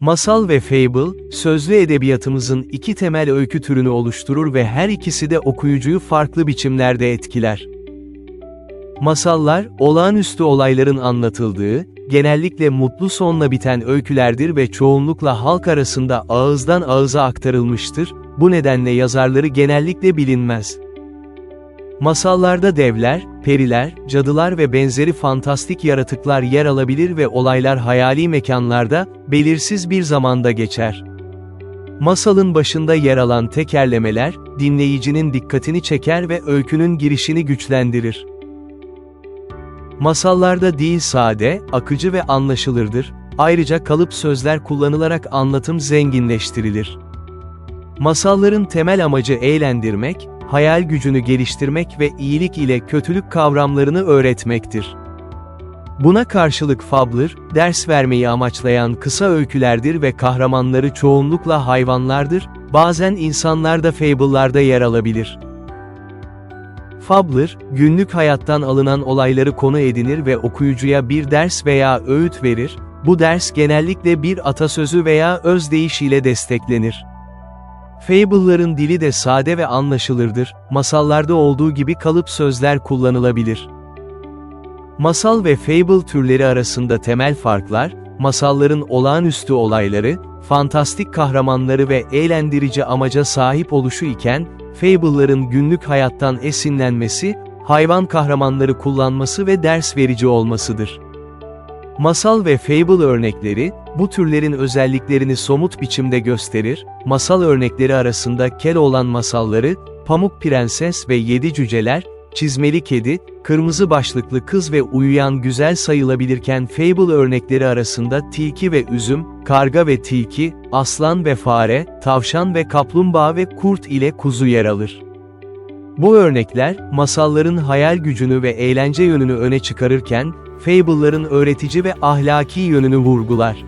Masal ve fable, sözlü edebiyatımızın iki temel öykü türünü oluşturur ve her ikisi de okuyucuyu farklı biçimlerde etkiler. Masallar, olağanüstü olayların anlatıldığı, genellikle mutlu sonla biten öykülerdir ve çoğunlukla halk arasında ağızdan ağıza aktarılmıştır, bu nedenle yazarları genellikle bilinmez. Masallarda devler, periler, cadılar ve benzeri fantastik yaratıklar yer alabilir ve olaylar hayali mekanlarda, belirsiz bir zamanda geçer. Masalın başında yer alan tekerlemeler, dinleyicinin dikkatini çeker ve öykünün girişini güçlendirir. Masallarda dil sade, akıcı ve anlaşılırdır, ayrıca kalıp sözler kullanılarak anlatım zenginleştirilir. Masalların temel amacı eğlendirmek, hayal gücünü geliştirmek ve iyilik ile kötülük kavramlarını öğretmektir. Buna karşılık fabler, ders vermeyi amaçlayan kısa öykülerdir ve kahramanları çoğunlukla hayvanlardır, bazen insanlar da fable'larda yer alabilir. Fabler, günlük hayattan alınan olayları konu edinir ve okuyucuya bir ders veya öğüt verir, bu ders genellikle bir atasözü veya özdeyiş ile desteklenir. Fable'ların dili de sade ve anlaşılırdır, masallarda olduğu gibi kalıp sözler kullanılabilir. Masal ve fable türleri arasında temel farklar, masalların olağanüstü olayları, fantastik kahramanları ve eğlendirici amaca sahip oluşu iken, fable'ların günlük hayattan esinlenmesi, hayvan kahramanları kullanması ve ders verici olmasıdır. Masal ve fable örnekleri, bu türlerin özelliklerini somut biçimde gösterir, masal örnekleri arasında Keloğlan masalları, Pamuk Prenses ve Yedi Cüceler, Çizmeli Kedi, Kırmızı Başlıklı Kız ve Uyuyan Güzel sayılabilirken fable örnekleri arasında Tilki ve Üzüm, Karga ve Tilki, Aslan ve Fare, Tavşan ve Kaplumbağa ve Kurt ile Kuzu yer alır. Bu örnekler, masalların hayal gücünü ve eğlence yönünü öne çıkarırken, fable'ların öğretici ve ahlaki yönünü vurgular.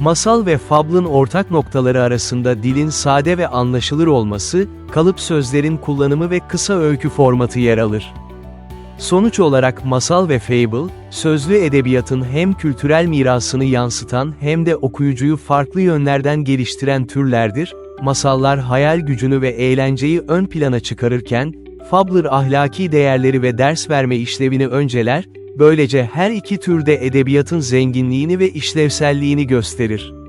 Masal ve fable'ın ortak noktaları arasında dilin sade ve anlaşılır olması, kalıp sözlerin kullanımı ve kısa öykü formatı yer alır. Sonuç olarak masal ve fable, sözlü edebiyatın hem kültürel mirasını yansıtan hem de okuyucuyu farklı yönlerden geliştiren türlerdir, masallar hayal gücünü ve eğlenceyi ön plana çıkarırken, fabler ahlaki değerleri ve ders verme işlevini önceler, böylece her iki türde edebiyatın zenginliğini ve işlevselliğini gösterir.